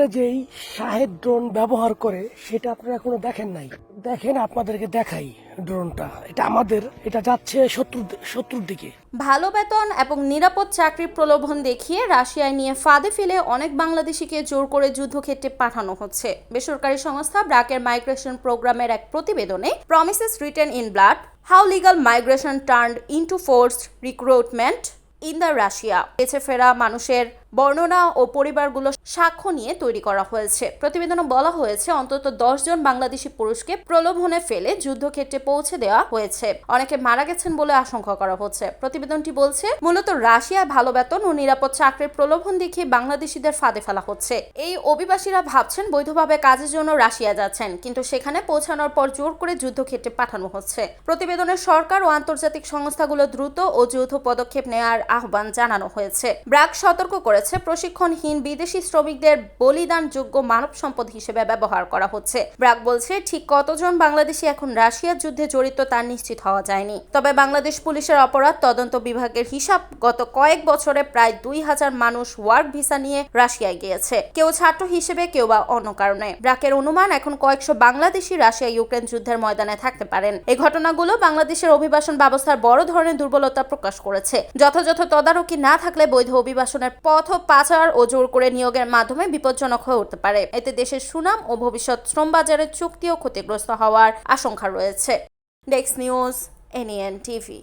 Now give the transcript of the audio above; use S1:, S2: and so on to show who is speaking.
S1: যুদ্ধক্ষেত্রে যেই Shahed drone ব্যবহার করে, সেটা আপনারা এখনও দেখেন নাই। দেখেন, আপনাদেরকে দেখাই ড্রোনটা এটা আমাদের, এটা যাচ্ছে শত্রুর শত্রুর দিকে।
S2: ভালো বেতন এবং নিরাপদ চাকরির প্রলোভন দেখিয়ে রাশিয়ায় নিয়ে ফাঁদে ফেলে অনেক বাংলাদেশিকে জোর করে যুদ্ধক্ষেত্রে পাঠানো হচ্ছে। বেসরকারি সংস্থা ব্রাকের মাইগ্রেশন প্রোগ্রামের এক প্রতিবেদনে promises written in blood how legal migration turn into forced recruitment in the Russia বেছে ফেরা মানুষের বর্ণনা ও পরিবারগুলো সাক্ষ্য নিয়ে তৈরি করা হয়েছে। প্রতিবেদনে বলা হয়েছে, অন্তত দশ জন বাংলাদেশি পুরুষকে প্রলোভনে ফেলে যুদ্ধক্ষেত্রে পৌঁছে দেওয়া হয়েছে। অনেকে মারা গেছেন বলে আশঙ্কা করা হচ্ছে। প্রতিবেদনটি বলছে, মূলত রাশিয়ায় ভালো বেতন ও নিরাপদ চাকরির প্রলোভন দেখিয়ে বাংলাদেশিদের ফাঁদে ফেলা হচ্ছে। এই অভিবাসীরা ভাবছেন, বৈধভাবে কাজের জন্য রাশিয়া যাচ্ছেন, কিন্তু সেখানে পৌঁছানোর পর জোর করে যুদ্ধক্ষেত্রে পাঠানো হচ্ছে। প্রতিবেদনে সরকার ও আন্তর্জাতিক সংস্থাগুলো দ্রুত ও যৌথ পদক্ষেপ নেওয়ার আহ্বান জানানো হয়েছে। ব্রাক সতর্ক করেছে। প্রশিক্ষণহীন বিদেশি শ্রমিকদের বলিদানযোগ্য মানব সম্পদ হিসেবে ব্যবহার করা হচ্ছে। ব্রাক বলছে, ঠিক কতজন বাংলাদেশি এখন রাশিয়ার যুদ্ধে জড়িত তা নিশ্চিত হওয়া যায়নি। তবে বাংলাদেশ পুলিশের অপরাধ তদন্ত বিভাগের হিসাব গত কয়েক বছরে প্রায় দুই হাজার মানুষ ওয়ার্ক ভিসা নিয়ে রাশিয়ায় গিয়েছে। কেউ ছাত্র হিসেবে, কেউ বা অন্য কারণে। ব্রাকের অনুমান, এখন কয়েকশো বাংলাদেশি রাশিয়া ইউক্রেন যুদ্ধের ময়দানে থাকতে পারেন। এই ঘটনাগুলো বাংলাদেশের অভিবাসন ব্যবস্থার বড় ধরনের দুর্বলতা প্রকাশ করেছে। যথাযথ তদারকি না থাকলে বৈধ অভিবাসনের পথ পাচার ও জোর করে নিয়োগের মাধ্যমে বিপজ্জনক হয়ে উঠতে পারে। এতে দেশের সুনাম ও ভবিষ্যৎ শ্রম বাজারের চুক্তিও ক্ষতিগ্রস্ত হওয়ার আশঙ্কা রয়েছে। ডেক্স নিউজ এনএন টিভি